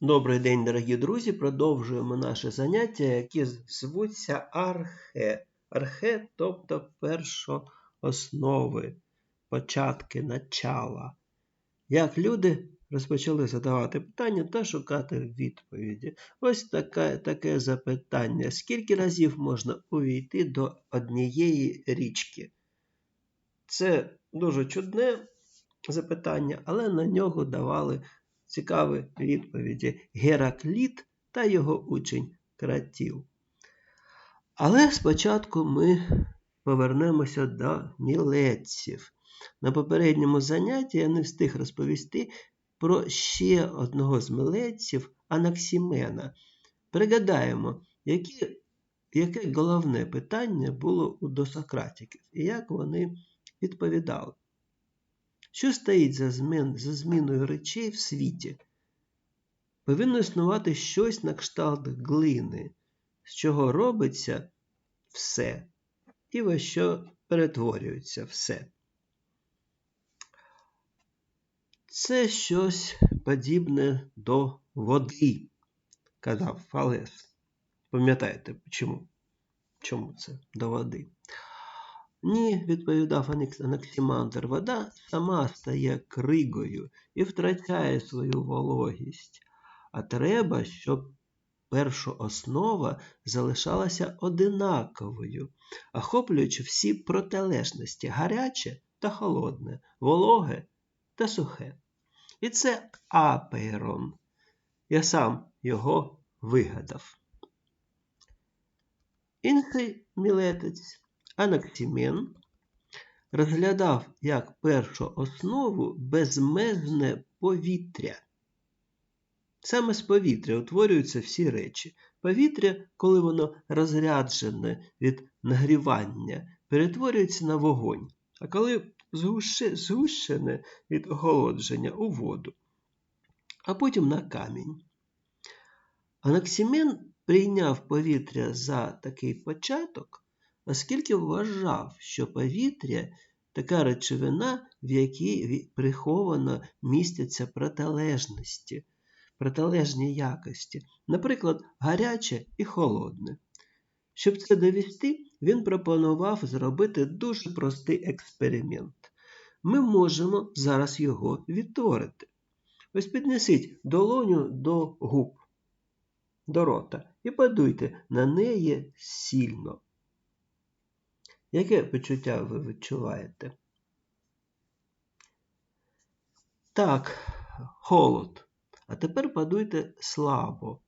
Добрий день, дорогі друзі! Продовжуємо наше заняття, які звуться архе. Архе, тобто першооснови, початки, начала. Як люди розпочали задавати питання та шукати відповіді. Ось таке, таке запитання: скільки разів можна увійти до однієї річки? Це дуже чудне запитання, але на нього давали цікаві відповіді Геракліт та його учень Кратів. Але спочатку ми повернемося до мілеців. На попередньому занятті я не встиг розповісти про ще одного з мілеців Анаксімена. Пригадаємо, які, яке головне питання було у досократиків і як вони відповідали. Що стоїть за, змін, за зміною речей в світі? Повинно існувати щось на кшталт глини, з чого робиться все, і во що перетворюється все. Це щось подібне до води, казав Фалес. Пам'ятаєте, чому? Чому це до води? Ні, відповідав Анаксимандр, вода сама стає кригою і втрачає свою вологість, а треба, щоб першооснова залишалася одинаковою, охоплюючи всі протилежності гаряче та холодне, вологе та сухе. І це апейрон. Я сам його вигадав. Інший мілетець. Анаксімен розглядав як першу основу безмежне повітря. Саме з повітря утворюються всі речі. Повітря, коли воно розряджене від нагрівання, перетворюється на вогонь, а коли згущене від охолодження у воду, а потім на камінь. Анаксімен прийняв повітря за такий початок оскільки вважав, що повітря така речовина, в якій приховано містяться протилежності, протилежні якості, наприклад, гаряче і холодне. Щоб це довести, він пропонував зробити дуже простий експеримент. Ми можемо зараз його відтворити. Ось піднесіть долоню до губ, до рота і подуйте на неї сильно. Яке почуття ви відчуваєте? Так, холод. А тепер подуйте слабо.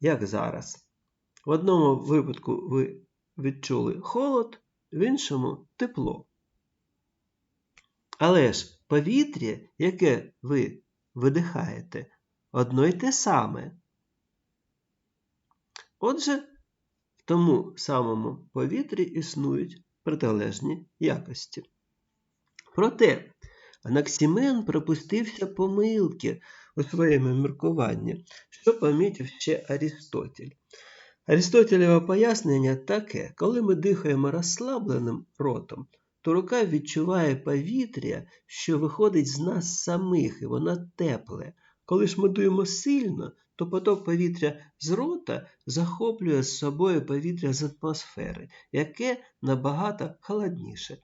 Як зараз? В одному випадку ви відчули холод, в іншому тепло. Але ж повітря, яке ви видихаєте, одно й те саме. Отже, в тому самому повітрі існують протилежні якості. Проте Анаксімен пропустився помилки у своєму міркуванні, що помітив ще Арістотель. Арістотелєве пояснення таке, коли ми дихаємо розслабленим ротом, то рука відчуває повітря, що виходить з нас самих, і воно тепле. Коли ж ми дуємо сильно, то поток повітря з рота захоплює з собою повітря з атмосфери, яке набагато холодніше.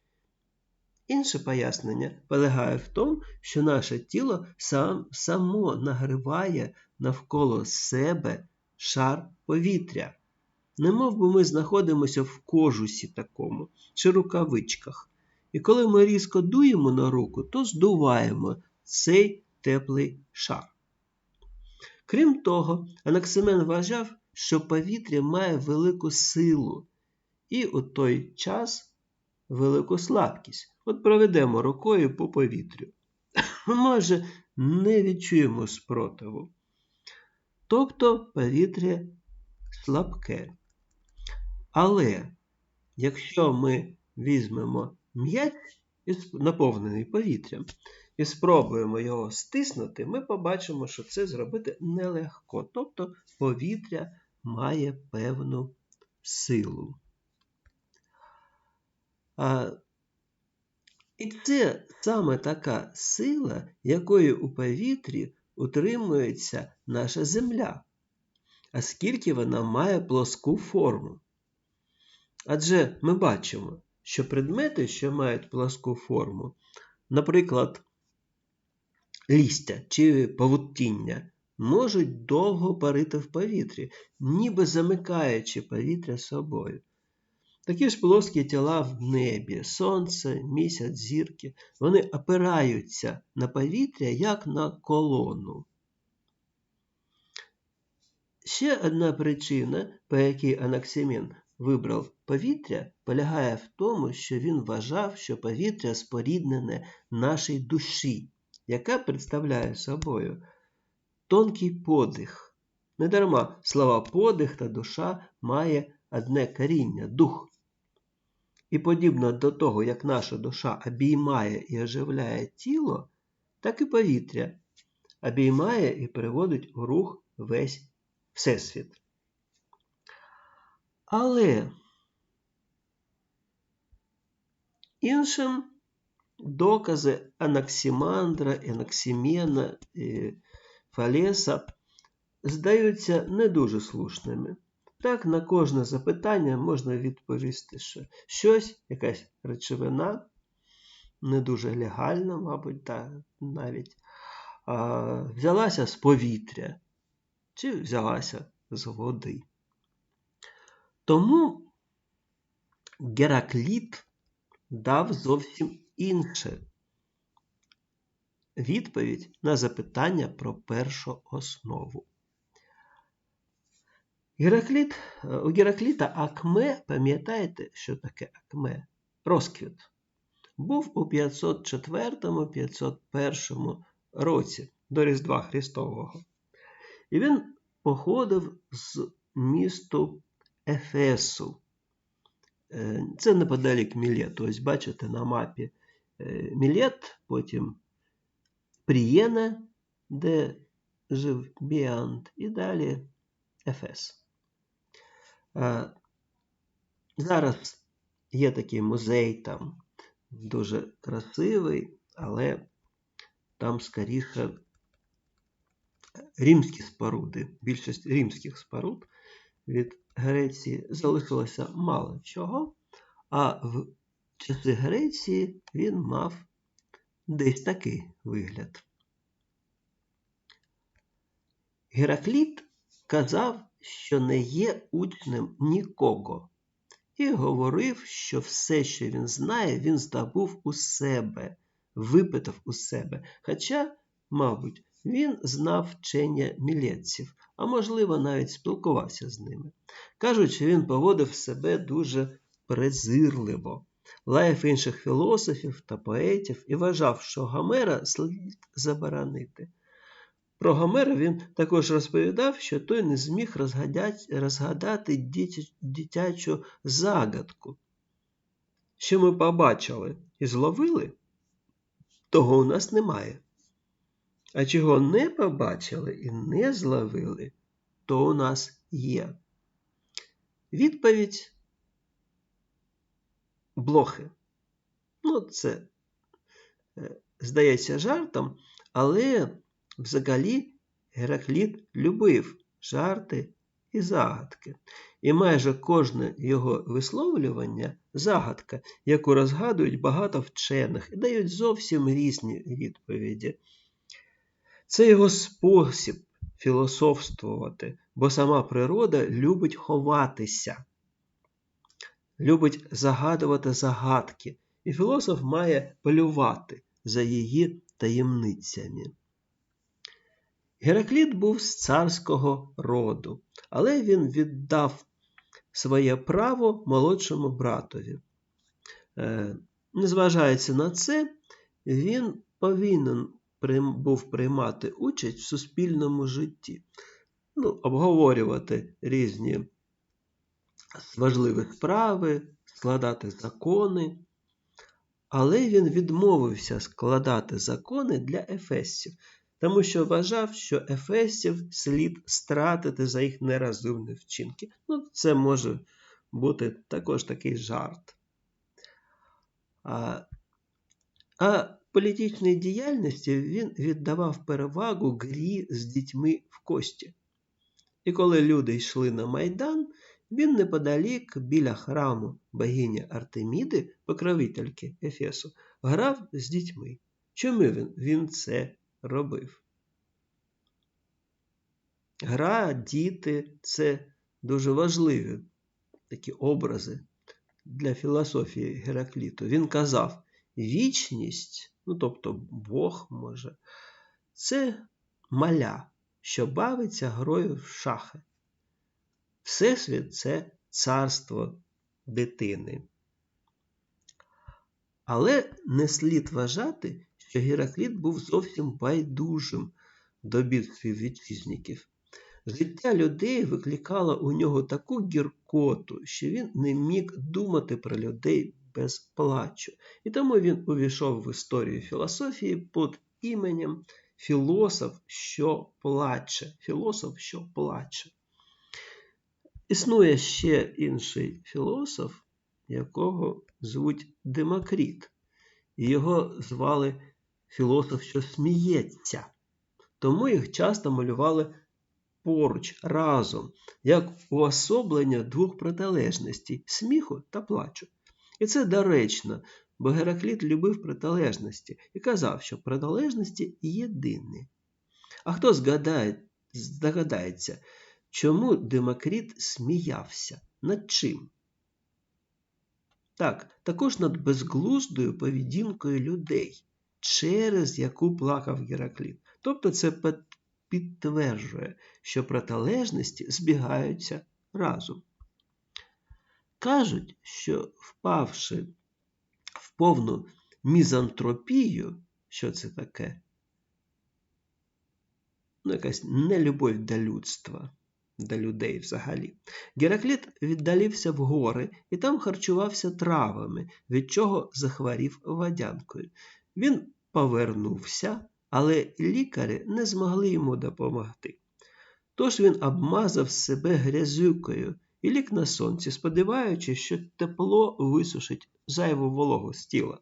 Інше пояснення полягає в тому, що наше тіло сам, само нагріває навколо себе шар повітря. Немов би ми знаходимося в кожусі такому чи рукавичках. І коли ми різко дуємо на руку, то здуваємо цей теплий шар. Крім того, Анаксимен вважав, що повітря має велику силу і у той час велику слабкість. От проведемо рукою по повітрю. Майже не відчуємо спротиву. Тобто повітря слабке. Але якщо ми візьмемо м'яч, наповнений повітрям, і спробуємо його стиснути, ми побачимо, що це зробити нелегко. Тобто повітря має певну силу. А, І це саме така сила, якої у повітрі утримується наша Земля, а скільки вона має плоску форму. Адже ми бачимо, що предмети, що мають плоску форму, наприклад, лістя чи павутіння, можуть довго парити в повітрі, ніби замикаючи повітря собою. Такі ж плоскі тіла в небі, сонце, місяць, зірки, вони опираються на повітря як на колону. Ще одна причина, по якій Анаксимін вибрав повітря, полягає в тому, що він вважав, що повітря споріднене нашій душі, яка представляє собою тонкий подих. Недарма слова подих та душа має одне коріння дух. І подібно до того, як наша душа обіймає і оживляє тіло, так і повітря обіймає і приводить у рух весь Всесвіт. Але іншим докази Анаксимандра, Анаксимена і Фалеса здаються не дуже слушними. Так, на кожне запитання можна відповісти, що щось, якась речовина, не дуже легальна, мабуть, так, навіть, а, взялася з повітря чи взялася з води. Тому Геракліт дав зовсім інше відповідь на запитання про першу основу. Геракліт, У Геракліта Акме, пам'ятаєте, що таке Акме? Розквіт. Був у 504-501 році до Різдва Христового. І він походив з місту Ефесу. Е, це неподалік Мілету. Ось бачите на мапі Мілет, потім Прієна, де жив Біант, і далі Ефес. Е, зараз є такий музей там дуже красивий, але там скоріше римські споруди, більшість римських споруд від Греції залишилося мало чого, а в часи Греції він мав десь такий вигляд. Геракліт казав, що не є учнем нікого, і говорив, що все, що він знає, він здобув у себе, випитав у себе. Хоча, мабуть, він знав вчення мілетців, а можливо, навіть спілкувався з ними. Кажуть, що він поводив себе дуже презирливо, лаяв інших філософів та поетів і вважав, що Гомера слід заборонити. Про Гомера він також розповідав, що той не зміг розгадати дитячу загадку. Що ми побачили і зловили, того у нас немає. А чого не побачили і не зловили, то у нас є. Відповідь блохи. Ну, це е, здається жартом, але взагалі Геракліт любив жарти і загадки. І майже кожне його висловлювання загадка, яку розгадують багато вчених і дають зовсім різні відповіді. Це його спосіб філософствувати, бо сама природа любить ховатися, любить загадувати загадки, і філософ має полювати за її таємницями. Геракліт був з царського роду, але він віддав своє право молодшому братові. Е, незважаючи на це, він повинен був приймати участь в суспільному житті, ну, обговорювати різні важливі справи, складати закони. Але він відмовився складати закони для ефесів, тому що вважав, що ефесів слід стратити за їх нерозумні вчинки. Ну, Це може бути також такий жарт. А а політичній діяльності він віддавав перевагу грі з дітьми в кості. І коли люди йшли на майдан, він неподалік біля храму богині Артеміди, покровительки Ефесу, грав з дітьми. Чому він, він це робив? Гра, діти це дуже важливі такі образи для філософії Геракліту. Він казав, вічність, ну тобто Бог може, це маля, що бавиться грою в шахи. Всесвіт це царство дитини. Але не слід вважати, що Геракліт був зовсім байдужим до бід співвітчизників. Життя людей викликало у нього таку гіркоту, що він не міг думати про людей без плачу. І тому він увійшов в історію філософії під іменем філософ, що плаче. Філософ, що плаче. Існує ще інший філософ, якого звуть Демокріт. Його звали філософ, що сміється. Тому їх часто малювали поруч разом, як уособлення двох протилежностей сміху та плачу. І це доречно, бо Геракліт любив протилежності і казав, що протилежності єдині. А хто згадає, здогадається, чому Демокріт сміявся? Над чим? Так, також над безглуздою поведінкою людей, через яку плакав Геракліт. Тобто це підтверджує, що протилежності збігаються разом. Кажуть, що впавши в повну мізантропію, що це таке? Ну, якась нелюбов до людства, до людей взагалі. Геракліт віддалився в гори і там харчувався травами, від чого захворів водянкою. Він повернувся але лікарі не змогли йому допомогти. Тож він обмазав себе грязюкою і ліг на сонці, сподіваючись, що тепло висушить зайву вологу з тіла.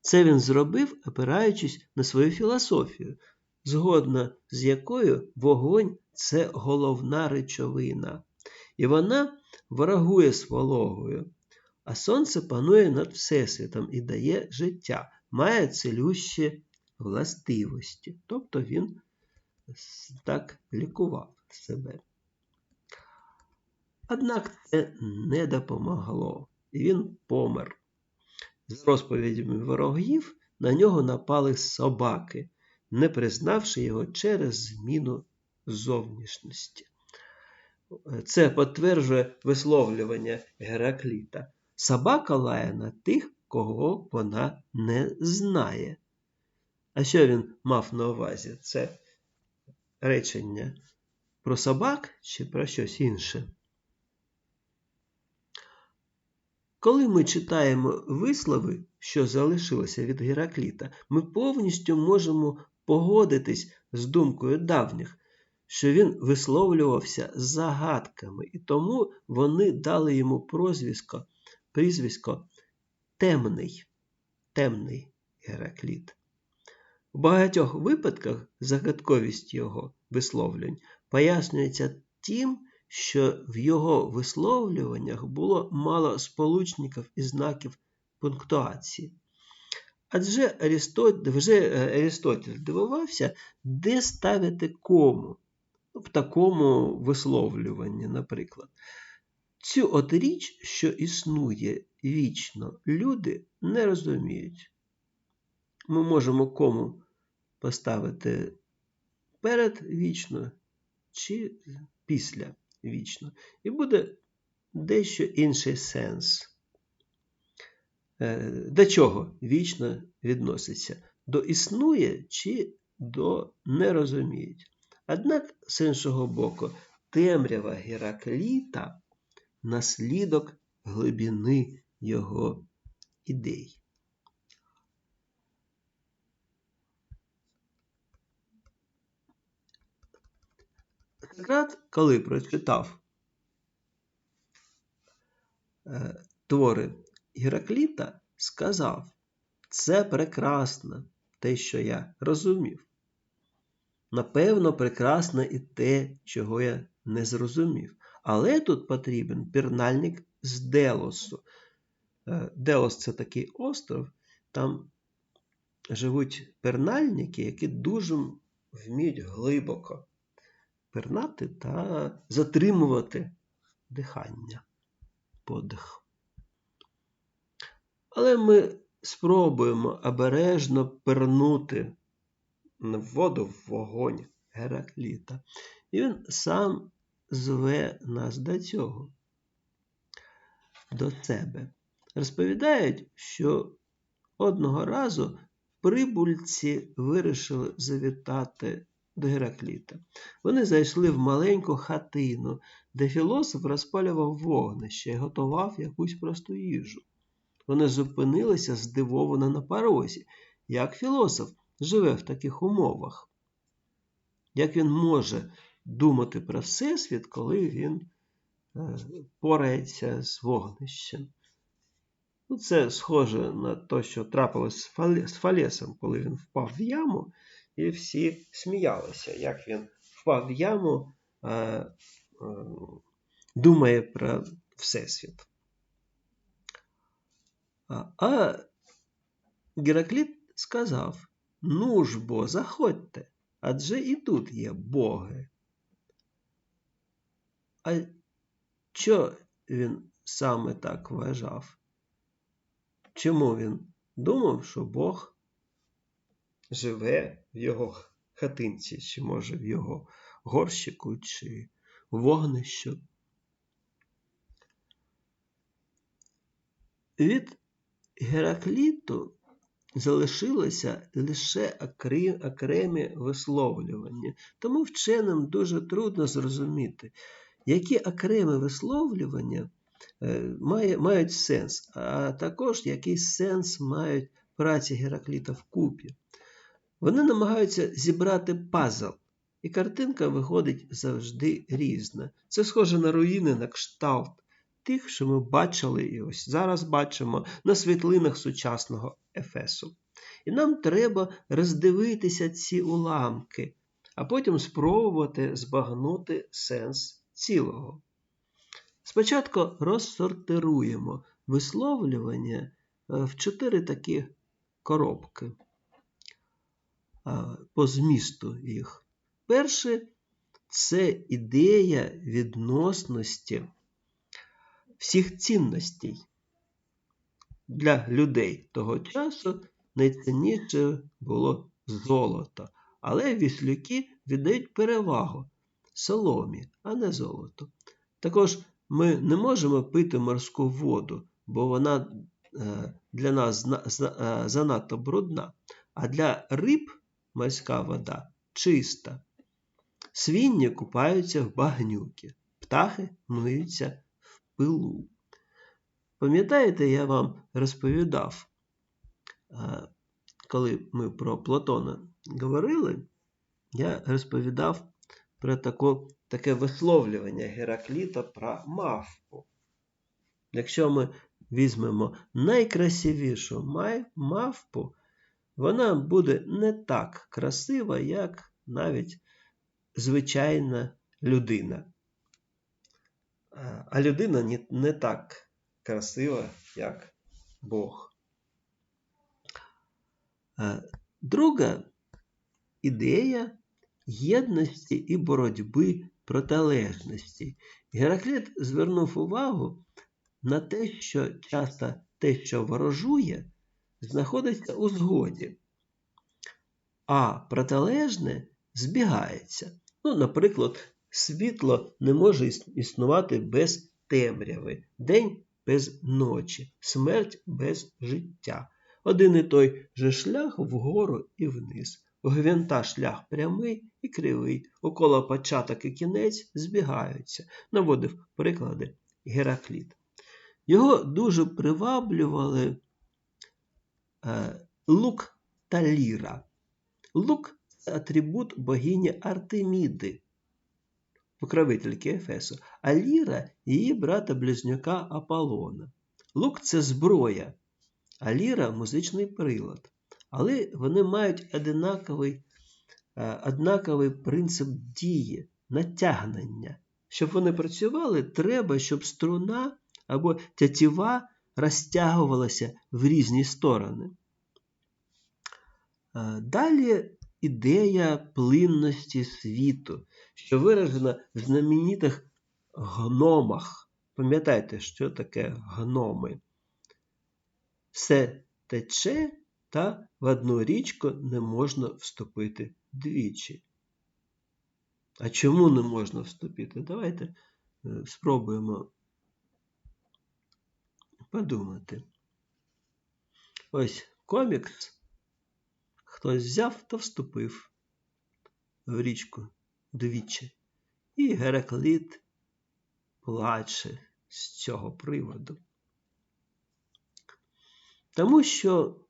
Це він зробив, опираючись на свою філософію, згодна з якою вогонь це головна речовина, і вона ворогує з вологою, а сонце панує над Всесвітом і дає життя, має цілющі властивості. Тобто він так лікував себе. Однак це не допомогло, і він помер. З розповідями ворогів на нього напали собаки, не признавши його через зміну зовнішності. Це підтверджує висловлювання Геракліта. Собака лає на тих, кого вона не знає. А що він мав на увазі? Це речення про собак чи про щось інше? Коли ми читаємо вислови, що залишилося від Геракліта, ми повністю можемо погодитись з думкою давніх, що він висловлювався загадками, і тому вони дали йому прозвисько, прізвисько темний, темний Геракліт. У багатьох випадках загадковість його висловлювань пояснюється тим, що в його висловлюваннях було мало сполучників і знаків пунктуації. Адже Арістот, вже е, Арістотель дивувався, де ставити кому в такому висловлюванні, наприклад. Цю от річ, що існує вічно, люди не розуміють. Ми можемо кому поставити перед вічно чи після вічно. І буде дещо інший сенс. Е, до чого вічно відноситься? До існує чи до не розуміють. Однак, з іншого боку, темрява Геракліта наслідок глибини його ідей. Сократ, коли прочитав е, твори Геракліта, сказав, це прекрасно, те, що я розумів. Напевно, прекрасно і те, чого я не зрозумів. Але тут потрібен пірнальник з Делосу. Е, Делос це такий остров, там живуть пернальники, які дуже вміють глибоко пернати та затримувати дихання, подих. Але ми спробуємо обережно пернути воду в вогонь Геракліта. І він сам зве нас до цього, до себе. Розповідають, що одного разу прибульці вирішили завітати до Геракліта. Вони зайшли в маленьку хатину, де філософ розпалював вогнище і готував якусь просту їжу. Вони зупинилися здивовано на порозі, як філософ живе в таких умовах. Як він може думати про Всесвіт, коли він е, порається з вогнищем? Ну, Це схоже на те, що трапилось з Фалесом, коли він впав в яму, і всі сміялися, як він впав в яму, а, а, думає про Всесвіт. А Геракліт сказав: Ну ж бо, заходьте, адже і тут є боги. А що він саме так вважав? Чому він думав, що Бог живе в його хатинці, чи, може, в його горщику, чи вогнищу? Від Геракліту залишилося лише окремі висловлювання, тому вченим дуже трудно зрозуміти, які окремі висловлювання Е, мають сенс, а також який сенс мають праці Геракліта вкупі. Вони намагаються зібрати пазл, і картинка виходить завжди різна. Це схоже на руїни на кшталт тих, що ми бачили і ось зараз бачимо на світлинах сучасного Ефесу. І нам треба роздивитися ці уламки, а потім спробувати збагнути сенс цілого. Спочатку розсортируємо висловлювання е, в чотири такі коробки по змісту їх. Перше це ідея відносності всіх цінностей. Для людей того часу найцінніше було золото, але віслюки віддають перевагу соломі, а не золоту. Також ми не можемо пити морську воду, бо вона е, для нас е, занадто брудна, а для риб морська вода чиста. Свинні купаються в багнюки, птахи миються в пилу. Пам'ятаєте, я вам розповідав, е, коли ми про Платона говорили, я розповідав про таку таке висловлювання Геракліта про мавпу. Якщо ми візьмемо найкрасивішу мавпу, вона буде не так красива, як навіть звичайна людина. А людина не так красива, як Бог. Друга ідея єдності і боротьби протилежності. Геракліт звернув увагу на те, що часто те, що ворожує, знаходиться у згоді, а протилежне збігається. Ну, Наприклад, світло не може існувати без темряви, день без ночі, смерть без життя. Один і той же шлях вгору і вниз. У гвинта шлях прямий і кривий, около початок і кінець збігаються, наводив приклади Геракліт. Його дуже приваблювали е, лук та ліра. Лук атрибут богині Артеміди, покровительки Ефесу, а ліра її брата близнюка Аполлона. Лук це зброя, а ліра музичний прилад. Але вони мають одинаковий, е, однаковий принцип дії, натягнення. Щоб вони працювали, треба, щоб струна або тятіва розтягувалася в різні сторони. Е, далі ідея плинності світу, що виражена в знаменитих гномах. Пам'ятайте, що таке гноми? Все тече, та в одну річку не можна вступити двічі. А чому не можна вступити? Давайте е, спробуємо подумати. Ось комікс. Хтось взяв та вступив в річку двічі. І Геракліт плаче з цього приводу. Тому що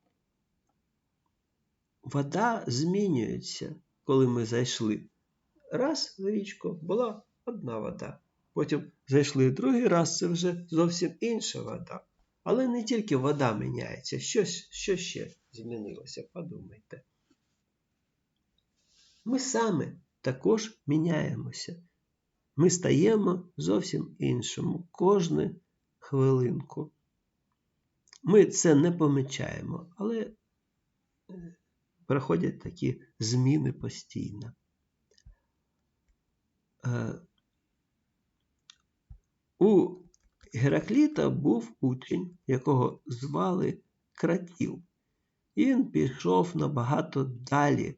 вода змінюється, коли ми зайшли. Раз в річку була одна вода. Потім зайшли другий раз, це вже зовсім інша вода. Але не тільки вода міняється, щось, що ще змінилося, подумайте. Ми саме також міняємося. Ми стаємо зовсім іншому кожну хвилинку. Ми це не помічаємо, але е, проходять такі зміни постійно. Е, у Геракліта був учень, якого звали Кратіл. І він пішов набагато далі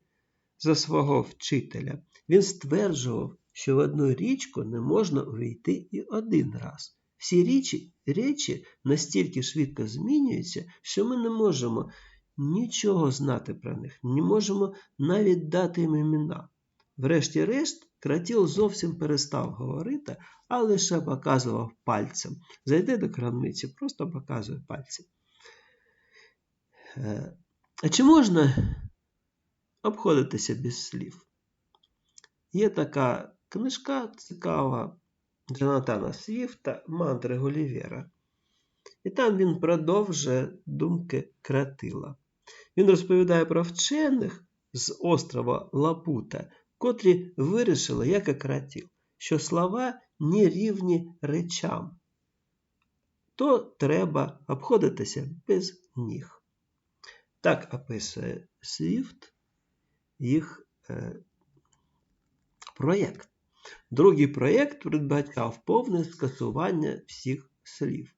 за свого вчителя. Він стверджував, що в одну річку не можна увійти і один раз. Всі річі, речі настільки швидко змінюються, що ми не можемо нічого знати про них, не можемо навіть дати їм імена. Врешті-решт, кратіл зовсім перестав говорити, а лише показував пальцем. Зайди до крамниці, просто показує пальцем. Е, а чи можна обходитися без слів? Є така книжка цікава Джонатана Свіфта Мантри Голівера. І там він продовжує думки кратила. Він розповідає про вчених з острова Лапута, котрі вирішили, як і кратіл, що слова не рівні речам, то треба обходитися без ніг. Так описує Свіфт їх е, проєкт. Другий проєкт передбачав повне скасування всіх слів.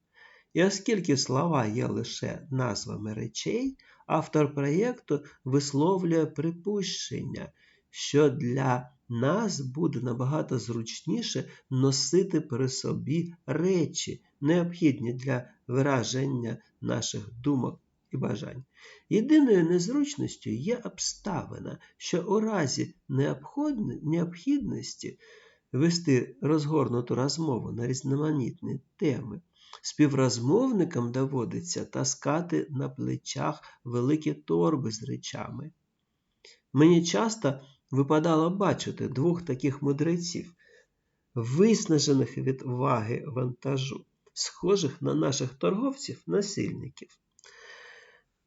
І оскільки слова є лише назвами речей, автор проєкту висловлює припущення, що для нас буде набагато зручніше носити при собі речі, необхідні для вираження наших думок і бажань. Єдиною незручністю є обставина, що у разі необхідності вести розгорнуту розмову на різноманітні теми. Співрозмовникам доводиться таскати на плечах великі торби з речами. Мені часто випадало бачити двох таких мудреців, виснажених від ваги вантажу, схожих на наших торговців-насильників.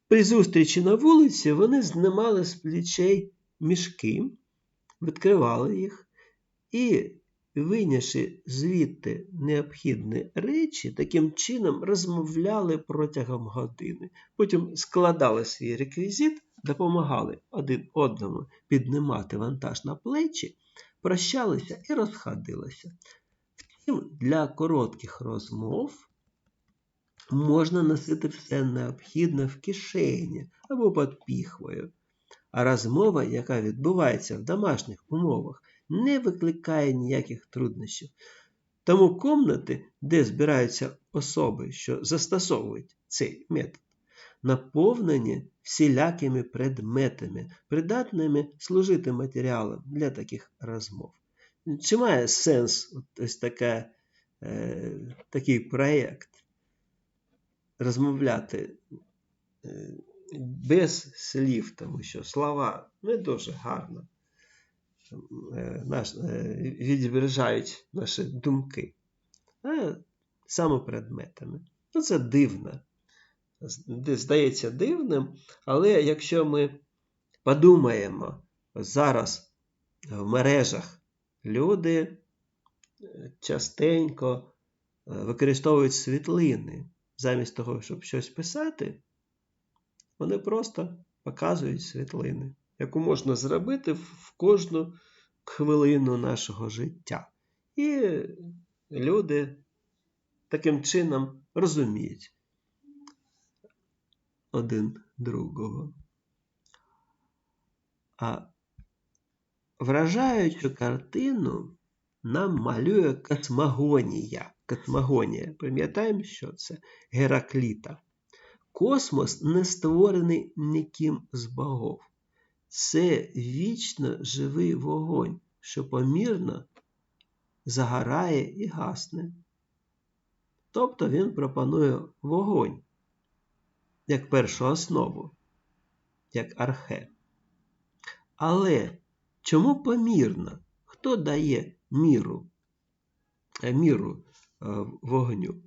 При зустрічі на вулиці вони знімали з плечей мішки, відкривали їх і, вийнявши звідти необхідні речі, таким чином розмовляли протягом години. Потім складали свій реквізит, допомагали один одному піднімати вантаж на плечі, прощалися і розходилися. Втім, для коротких розмов можна носити все необхідне в кишені або під піхвою. А розмова, яка відбувається в домашніх умовах, не викликає ніяких труднощів. Тому комнати, де збираються особи, що застосовують цей метод, наповнені всілякими предметами, придатними служити матеріалом для таких розмов. Чи має сенс ось така, е, такий проєкт? Розмовляти е, без слів, тому що слова не дуже гарно е, наш, е, відображають наші думки, а саме предметами. Ну, Це дивно. здається дивним, але якщо ми подумаємо зараз в мережах люди частенько використовують світлини замість того, щоб щось писати, вони просто показують світлини, яку можна зробити в кожну хвилину нашого життя. І люди таким чином розуміють один другого. А вражаючу картину нам малює космогонія. Космогонія. Пам'ятаємо, що це Геракліта. Космос не створений ніким з богов. Це вічно живий вогонь, що помірно загорає і гасне. Тобто він пропонує вогонь як першу основу, як архе. Але чому помірно? Хто дає міру, е, міру е, вогню?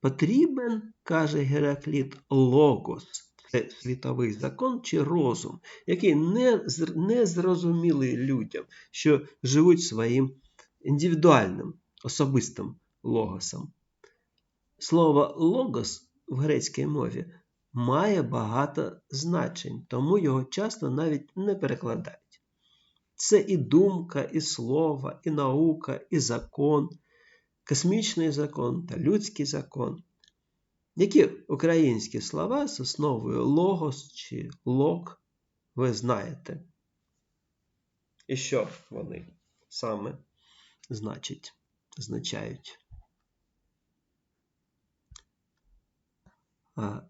Потрібен, каже Геракліт, логос. Це світовий закон чи розум, який не, не зрозумілий людям, що живуть своїм індивідуальним, особистим логосом. Слово логос в грецькій мові має багато значень, тому його часто навіть не перекладають. Це і думка, і слово, і наука, і закон, космічний закон та людський закон. Які українські слова з основою логос чи лог ви знаєте? І що вони саме значать, означають? А,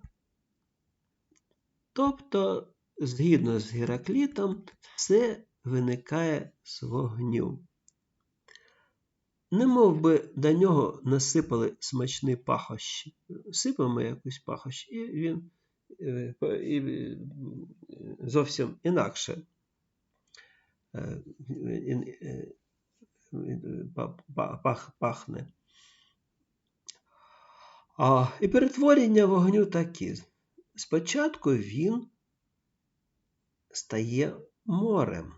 Тобто, згідно з Гераклітом, все виникає з вогню. Не мов би до нього насипали смачні пахощі. Сипемо якусь пахощ, і він е, і, е, зовсім інакше е, пахне. А, і перетворення вогню такі. Спочатку він стає морем,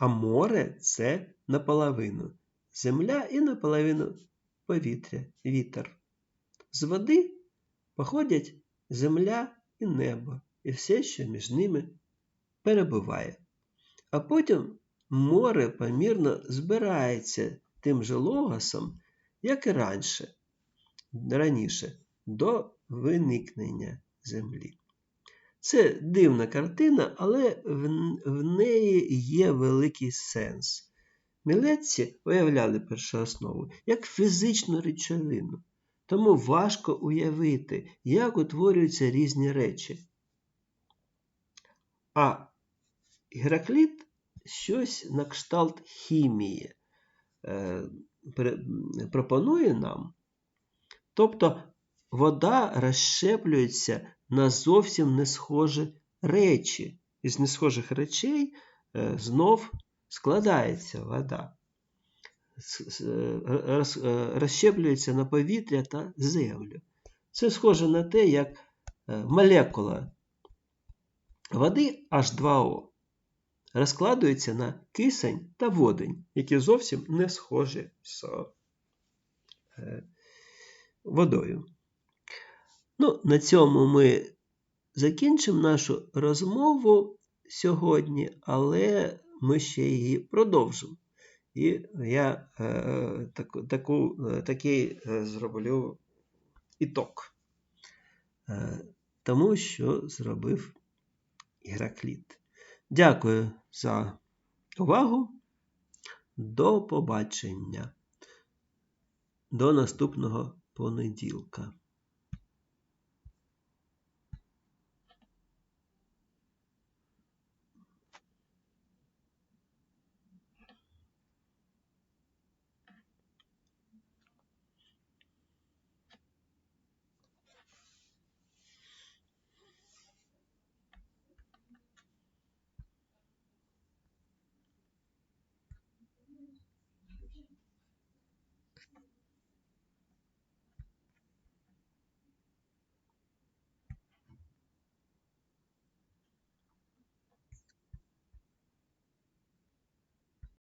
а море це наполовину земля і наполовину повітря, вітер. З води походять земля і небо, і все, що між ними перебуває. А потім море помірно збирається тим же логосом, як і раніше, раніше до виникнення землі. Це дивна картина, але в, в неї є великий сенс. Мілетці уявляли першооснову як фізичну речовину, тому важко уявити, як утворюються різні речі. А Геракліт щось на кшталт хімії е, пропонує нам. Тобто вода розщеплюється на зовсім не схожі речі. Із несхожих речей е, знов складається вода. Е, е, Розщеплюється на повітря та землю. Це схоже на те, як молекула води H2O розкладується на кисень та водень, які зовсім не схожі з водою. Ну, на цьому ми закінчимо нашу розмову сьогодні, але ми ще її продовжимо. І я е, таку, таку, е, такий е, зроблю іток, е, тому що зробив Іракліт. Дякую за увагу. До побачення. До наступного понеділка.